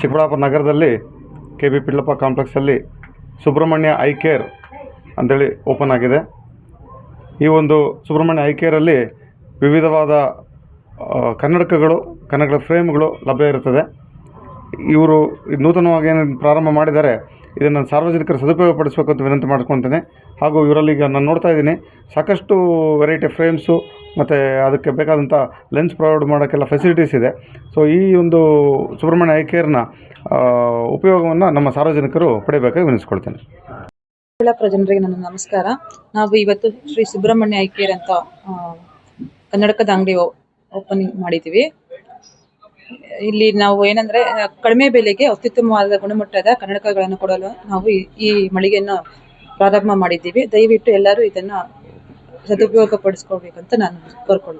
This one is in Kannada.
ಚಿಕ್ಕಬಳ್ಳಾಪುರ ನಗರದಲ್ಲಿ ಕೆ ಬಿ ಪಿಳ್ಳಪ್ಪ ಕಾಂಪ್ಲೆಕ್ಸಲ್ಲಿ ಸುಬ್ರಹ್ಮಣ್ಯ ಐ ಕೇರ್ ಅಂತೇಳಿ ಓಪನ್ ಆಗಿದೆ. ಈ ಒಂದು ಸುಬ್ರಹ್ಮಣ್ಯ ಐ ಕೇರಲ್ಲಿ ವಿವಿಧವಾದ ಕನ್ನಡಕಗಳು, ಕನ್ನಡಗಳ ಫ್ರೇಮ್ಗಳು ಲಭ್ಯ ಇರುತ್ತದೆ. ಇವರು ನೂತನವಾಗಿ ಏನು ಪ್ರಾರಂಭ ಮಾಡಿದ್ದಾರೆ ಇದನ್ನು ಸಾರ್ವಜನಿಕರು ಸದುಪಯೋಗ ಪಡಿಸಬೇಕು ಅಂತ ವಿನಂತಿ ಮಾಡ್ಕೊತೇನೆ ಹಾಗೂ ಇವರಲ್ಲಿ ಈಗ ನಾನು ನೋಡ್ತಾ ಇದ್ದೀನಿ, ಸಾಕಷ್ಟು ವೆರೈಟಿ ಫ್ರೇಮ್ಸು ಮತ್ತು ಅದಕ್ಕೆ ಬೇಕಾದಂಥ ಲೆನ್ಸ್ ಪ್ರೊವೈಡ್ ಮಾಡೋಕ್ಕೆಲ್ಲ ಫೆಸಿಲಿಟೀಸ್ ಇದೆ. ಸೊ ಈ ಒಂದು ಸುಬ್ರಹ್ಮಣ್ಯ ಐ ಕೇರ್ನ ಉಪಯೋಗವನ್ನು ನಮ್ಮ ಸಾರ್ವಜನಿಕರು ಪಡೆಯಬೇಕಾಗಿ ವಿನಿಸ್ಕೊಳ್ತೇನೆ ಚಿಕ್ಕಬಳ್ಳಾಪುರ ಜನರಿಗೆ ನನ್ನ ನಮಸ್ಕಾರ. ನಾವು ಇವತ್ತು ಶ್ರೀ ಸುಬ್ರಹ್ಮಣ್ಯ ಐ ಕೇರ್ ಅಂತ ಕನ್ನಡಕದ ಅಂಗಡಿ ಓಪನಿಂಗ್ ಮಾಡಿದ್ದೀವಿ. ಇಲ್ಲಿ ನಾವು ಏನಂದ್ರೆ ಕಡಿಮೆ ಬೆಲೆಗೆ ಅತ್ಯುತ್ತಮವಾದ ಗುಣಮಟ್ಟದ ಕನ್ನಡಕಗಳನ್ನು ಕೊಡಲು ನಾವು ಈ- ಮಳಿಗೆಯನ್ನು ಪ್ರಾರಂಭ ಮಾಡಿದ್ದೀವಿ. ದಯವಿಟ್ಟು ಎಲ್ಲರೂ ಇದನ್ನ ಸದುಪಯೋಗ ಅಂತ ನಾನು ಕೋರ್ಕೊಳ್ತೀನಿ